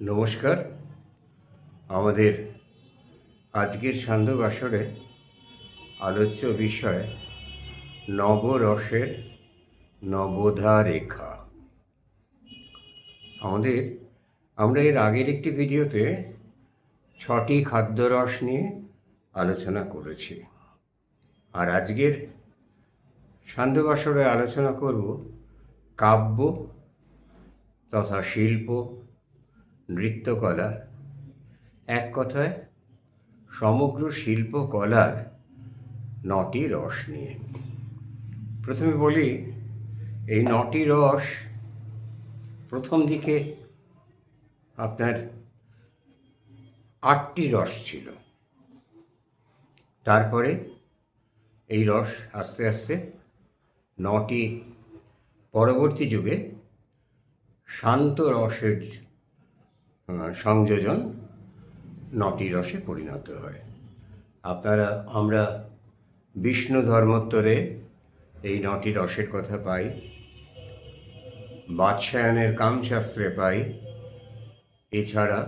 নমস্কার। আমাদের আজকের সান্ধ্য বাসরে আলোচ্য বিষয় নবরসের নবধা রেখা আমাদের, আমরা এর আগের একটি ভিডিওতে ছটি খাদ্যরস নিয়ে আলোচনা করেছি। আর আজকের সান্ধ্য বাসরে আলোচনা করব কাব্য তথা শিল্প নৃত্যকলা। এক কথায়, সমগ্র শিল্পকলার নটি রস নিয়ে। প্রথমে বলি, এই নটি রস প্রথম দিকে আপনার আটটি রস ছিল। তারপরে এই রস আস্তে আস্তে নটি পরবর্তী যুগে শান্ত রসের সংযোজন নটি রসে পরিণত হয়। আপনারা, আমরা বিষ্ণু ধর্মোত্তরে এই নটি রসের কথা পাই, বাদশায়নের কামশাস্ত্রে পাই, এছাড়া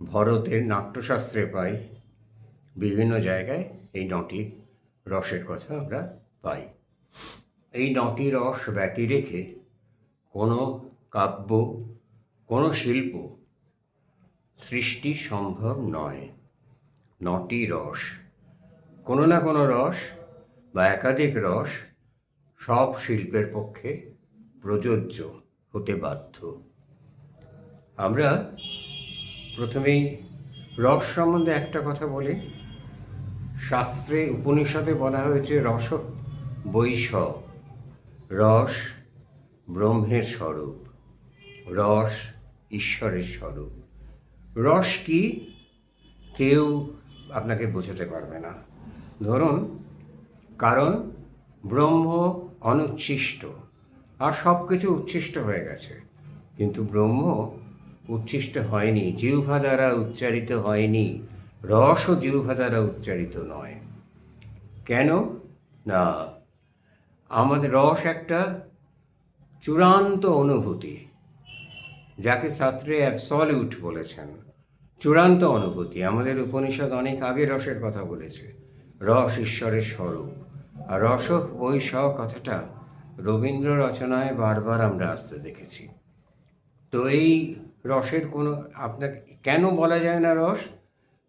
ভরতের নাট্যশাস্ত্রে পাই, বিভিন্ন জায়গায় এই নটি রসের কথা আমরা পাই। এই নটি রস ব্যতি রেখে কোনো কাব্য কোনো শিল্প সৃষ্টি সম্ভব নয়। নটি রস। কোনো না কোনো রস বা একাধিক রস সব শিল্পের পক্ষে প্রযোজ্য হতে বাধ্য। আমরা প্রথমেই রস সম্বন্ধে একটা কথা বলি। শাস্ত্রে উপনিষদে বলা হয়েছে, রস বৈশ রস ব্রহ্মের স্বরূপ। রস ঈশ্বরের স্বরূপ। রস কি? কেউ আপনাকে বোঝাতে পারবে না। ধরুন, কারণ ব্রহ্ম অনুচ্ছিষ্ট, আর সব কিছু উচ্ছিষ্ট হয়ে গেছে। কিন্তু ব্রহ্ম উচ্ছিষ্ট হয়নি, জিহ্বা দ্বারা উচ্চারিত হয়নি। রসও জিহ্বা দ্বারা উচ্চারিত নয়। কেন? না, আমাদের রস একটা চূড়ান্ত অনুভূতি। যাকে ছাত্রে অ্যাবসলিউট বলেছেন। চূড়ান্ত অনুভূতি, আমাদের উপনিষদ অনেক আগে রসের কথা বলেছে। রস ঈশ্বরের স্বরূপ। আর রসক রস স কথাটা রবীন্দ্র রচনায় বারবার আমরা আসতে দেখেছি। তো এই রসের কোনো, আপনাকে, কেন বলা যায় না রস?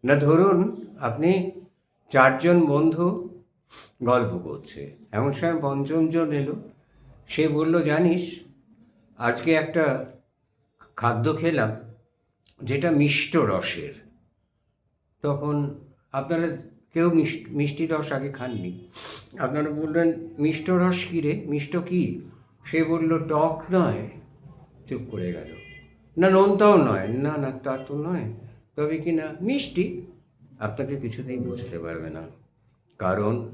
না ধরুন, আপনি চারজন বন্ধু গল্প করছে। এমন সময় পঞ্চমজন এলো। সে বলল, জানিস, আজকে একটা খাদ্য খেলাম যেটা মিষ্ট রসের। তখন আপনারা কেউ মিষ্টি রস আগে খাননি। আপনারা বললেন মিষ্ট রস কী রে? মিষ্ট কী? সে বলল, টক নয়। চুপ করে গেল। না, নোনতাও নয়। না না, তা তো নয়। তবে কি না? মিষ্টি। আপনাকে কিছুতেই বুঝতে পারবে না। কারণ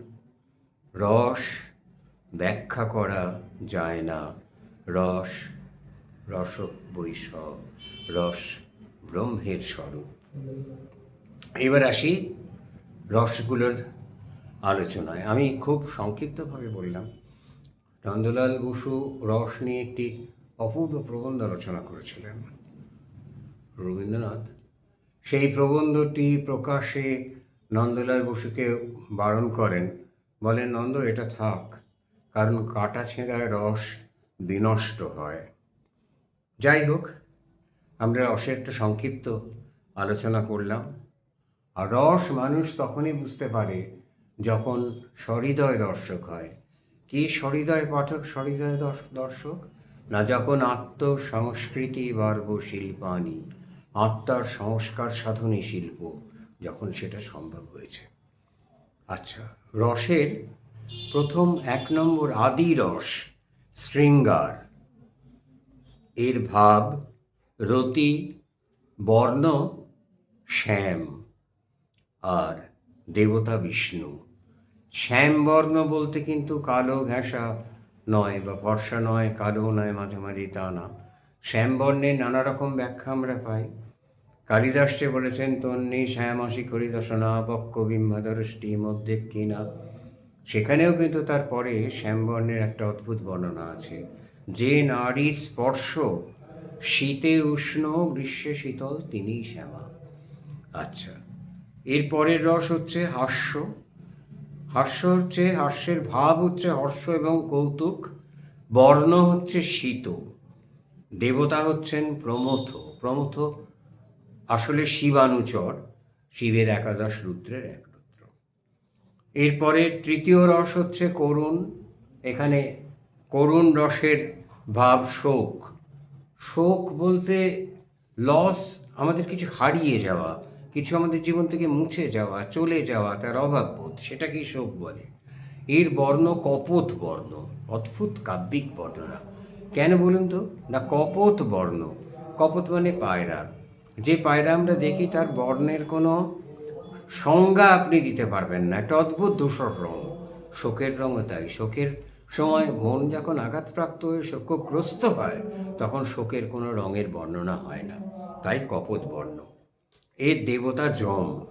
রস ব্যাখ্যা করা যায় না। রস রস বৈশ রস ব্রহ্মের স্বরূপ। এবার আসি রসগুলোর আলোচনায়। আমি খুব সংক্ষিপ্তভাবে বললাম, নন্দলাল বসু রস নিয়ে একটি অপূর্ব প্রবন্ধ রচনা করেছিলেন। রবীন্দ্রনাথ, সেই প্রবন্ধটি প্রকাশে নন্দলাল বসুকে বারণ করেন, বলেন, নন্দ, এটা থাক, কারণ কাটা ছেঁড়ায় রস বিনষ্ট হয়। যাই হোক, আমরা রসের একটা সংক্ষিপ্ত আলোচনা করলাম। আর রস মানুষ তখনই বুঝতে পারে যখন সহৃদয় দর্শক হয়। কি সহৃদয় পাঠক, সহৃদয় দর্শ- দর্শক? না যখন আত্মসংস্কৃতি বার্ব শিল্পানি আত্মার সংস্কার সাধনী শিল্প, যখন সেটা সম্ভব হয়েছে। আচ্ছা রসের প্রথম এক নম্বর আদি রস, শৃঙ্গার। এর ভাব, রতি, বর্ণ, শ্যাম। আর দেবতা বিষ্ণু। শ্যামবর্ণ বলতে কিন্তু কালো ঘেঁষা নয় বা ফর্সা নয়, কালো নয়, মাঝে মাঝে তা না। শ্যামবর্ণের নানা রকম ব্যাখ্যা আমরা পাই। কালিদাসে বলেছেন, তন্নি শ্যামাসি করি দশনা বক্ষ বিম্বাদরষ্টি মধ্যে কিনা? সেখানেও কিন্তু তারপরে শ্যামবর্ণের একটা অদ্ভুত বর্ণনা আছে। যে নারী স্পর্শ, শীতে উষ্ণ, গ্রীষ্মে শীতল, তিনিই শ্যামা। আচ্ছা এর পরের রস হচ্ছে হাস্য। হাস্য হচ্ছে, হাস্যের ভাব হচ্ছে হর্ষ এবং কৌতুক, বর্ণ হচ্ছে শীত। দেবতা হচ্ছেন প্রমথ। প্রমথ আসলে শিবানুচর, শিবের একাদশ রুদ্রের এক রুদ্র। এরপরে তৃতীয় রস হচ্ছে করুণ। এখানে করুণ রসের ভাব শোক। শোক বলতে লস আমাদের কিছু হারিয়ে যাওয়া, কিছু আমাদের জীবন থেকে মুছে যাওয়া, চলে যাওয়া, তার অভাববোধ সেটাকেই শোক বলে। এর বর্ণ কপোত বর্ণ, অদ্ভুত কাব্যিক বর্ণনা। কেন বলুন তো? না, কপোত বর্ণ। কপোত মানে পায়রা। যে পায়রা আমরা দেখি, তার বর্ণের কোনো সংজ্ঞা আপনি দিতে পারবেন না। একটা অদ্ভুত ধূসর রঙ শোকের রঙও তাই। শোকের সময় মন যখন আঘাতপ্রাপ্ত হয়ে শোকগ্রস্ত হয়, তখন শোকের কোনো রঙের বর্ণনা হয় না। তাই কপোত বর্ণ। এর দেবতা যম।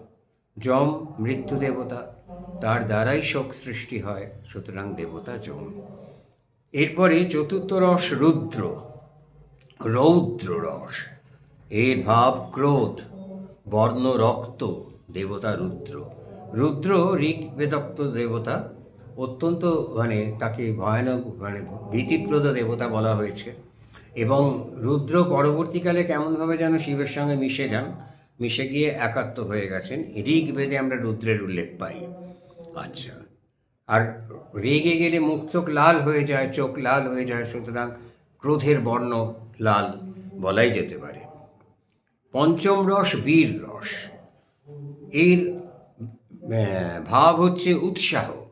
যম মৃত্যু দেবতা। তার দ্বারাই শোক সৃষ্টি হয়, সুতরাং দেবতা যম। এরপরে চতুর্থ রস রুদ্র। রৌদ্র রস। এর ভাব ক্রোধ, বর্ণ রক্ত, দেবতা রুদ্র। রুদ্র ঋগ বেদক্ত দেবতা অত্যন্ত মানে তাকে ভয়ানক মানে ভীতিপ্রদ দেবতা বলা হয়েছে। এবং রুদ্র পরবর্তীকালে কেমনভাবে যেন শিবের সঙ্গে মিশে যান, মিশে গিয়ে একাত্ম হয়ে গেছেন। ঋগ বেদে আমরা রুদ্রের উল্লেখ পাই। আচ্ছা। আর রেগে গেলে মুখ চোখ লাল হয়ে যায়, চোখ লাল হয়ে যায়, সুতরাং ক্রোধের বর্ণ লাল বলাই যেতে পারে। পঞ্চম রস, বীর রস। এর ভাব হচ্ছে উৎসাহ।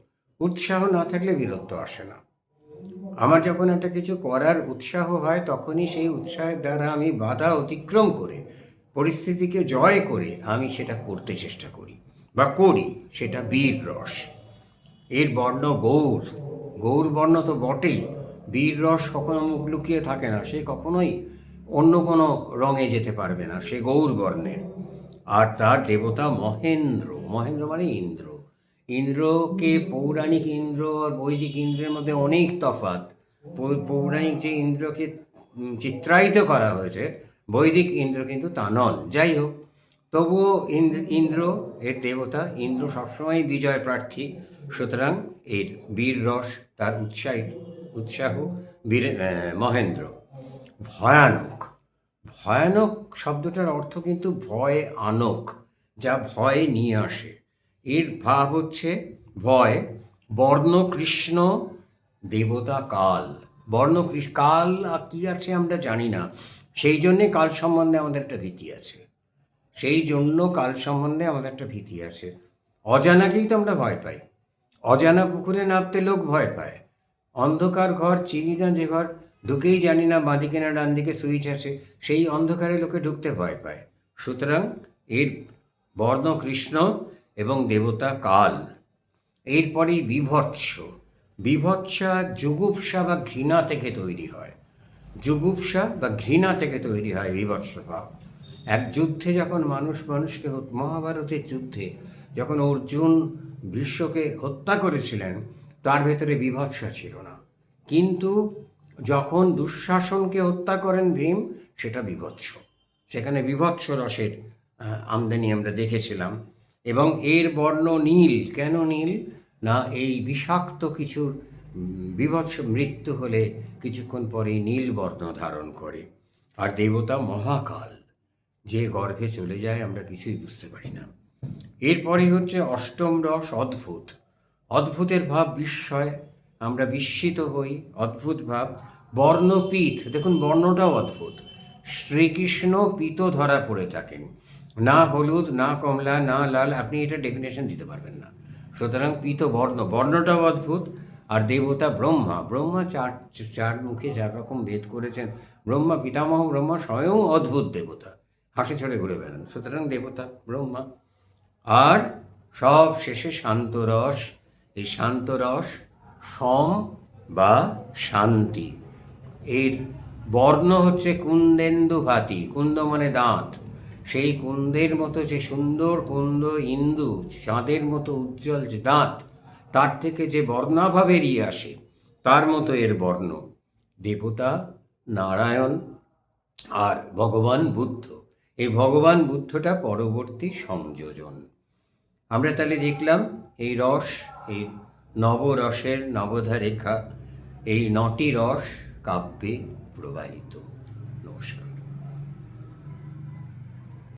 উৎসাহ না থাকলে বীরত্ব আসে না। আমার যখন একটা কিছু করার উৎসাহ হয়, তখনই সেই উৎসাহের দ্বারা আমি বাধা অতিক্রম করে, পরিস্থিতিকে জয় করে আমি সেটা করতে চেষ্টা করি বা করি, সেটা বীর রস। এর বর্ণ গৌর। গৌর বর্ণ তো বটেই। বীর রস কখনো মুখ লুকিয়ে থাকে না, সে কখনোই অন্য কোনো রঙে যেতে পারবে না, সে গৌর বর্ণের। আর তার দেবতা মহেন্দ্র। মহেন্দ্র মানে ইন্দ্র। ইন্দ্রকে, পৌরাণিক ইন্দ্র আর বৈদিক ইন্দ্রের মধ্যে অনেক তফাৎ। পৌরাণিক যে ইন্দ্রকে চিত্রায়িত করা হয়েছে, বৈদিক ইন্দ্র কিন্তু তা নন। যাই হোক, তবুও ইন্দ্র ইন্দ্র এর দেবতা, ইন্দ্র সবসময় বিজয় প্রার্থী। সুতরাং এর বীর রস, তার উৎসাহ উৎসাহ বীর মহেন্দ্র। ভয়ানক। ভয়ানক শব্দটার অর্থ কিন্তু ভয় আনক, যা ভয় নিয়ে আসে। এর ভাব হচ্ছে ভয় বর্ণ কৃষ্ণ দেবতা কাল। বর্ণ কাল কি আছে আমরা জানি না। সেই জন্যে কাল সম্বন্ধে আমাদের একটা ভীতি আছে। সেই জন্য কাল সম্বন্ধে আমাদের একটা ভীতি আছে। অজানাকেই তো আমরা ভয় পাই। অজানা পুকুরে নামতে লোক ভয় পায়। অন্ধকার ঘর, চিনি না যে ঘর, ঢুকেই জানি না, বাঁদিকে না ডান দিকে সুইচ আছে, সেই অন্ধকারে লোকে ঢুকতে ভয় পায়। সুতরাং এর বর্ণ কৃষ্ণ এবং দেবতা কাল। এরপরেই বিভৎস। বিভৎসা যুগুপসা বা ঘৃণা থেকে তৈরি হয়। যুগুপসা বা ঘৃণা থেকে তৈরি হয় বিভৎস ভাব এক যুদ্ধে যখন মানুষ মানুষকে মহাভারতের যুদ্ধে যখন অর্জুন বিশ্বকে হত্যা করেছিলেন, তার ভেতরে বিভৎসা ছিল না। কিন্তু যখন দুঃশাসনকে হত্যা করেন ভীম, সেটা বিভৎস। সেখানে বিভৎস রসের আমদানি আমরা দেখেছিলাম। এবং এর বর্ণ নীল। কেন নীল? না, এই বিষাক্ত কিছুর বীভৎস মৃত্যু হলে কিছুক্ষণ পরেই নীল বর্ণ ধারণ করে। আর দেবতা মহাকাল, যে গর্ভে চলে যায়, আমরা কিছুই বুঝতে পারি না। এরপরে হচ্ছে অষ্টম রস, অদ্ভুত। অদ্ভুতের ভাব বিস্ময়। আমরা বিস্মিত হই, অদ্ভুত ভাব। বর্ণপীঠ, দেখুন, বর্ণটাও অদ্ভুত। শ্রীকৃষ্ণ পীত ধরা পড়ে থাকেন। না হলুদ, না কমলা, না লাল, আপনি এটা ডেফিনেশন দিতে পারবেন না। সুতরাং পিত বর্ণ, বর্ণটাও অদ্ভুত, আর দেবতা ব্রহ্মা। ব্রহ্মা চার চার মুখে চার রকম ভেদ করেছেন। ব্রহ্মা পিতামহ, ব্রহ্মা স্বয়ং অদ্ভুত দেবতা। হাসি ছেড়ে ঘুরে বেড়ান। সুতরাং দেবতা, ব্রহ্মা। আর সব শেষে শান্তরস এই শান্তরস সম বা শান্তি। এর বর্ণ হচ্ছে কুন্দেন্দু ভাতি কুন্দ মানে দাঁত। সেই কুন্দের মতো যে সুন্দর কুন্দ ইন্দু, চাঁদের মতো উজ্জ্বল যে দাঁত, তার থেকে যে বর্ণাভা বেরিয়ে আসে, তার মতো এর বর্ণ। দেবতা, নারায়ণ আর ভগবান বুদ্ধ। এই ভগবান বুদ্ধটা পরবর্তী সংযোজন। আমরা তাহলে দেখলাম এই রস, এই নবরসের নবধা রেখা, এই নটি রস কাব্যে প্রবাহিত।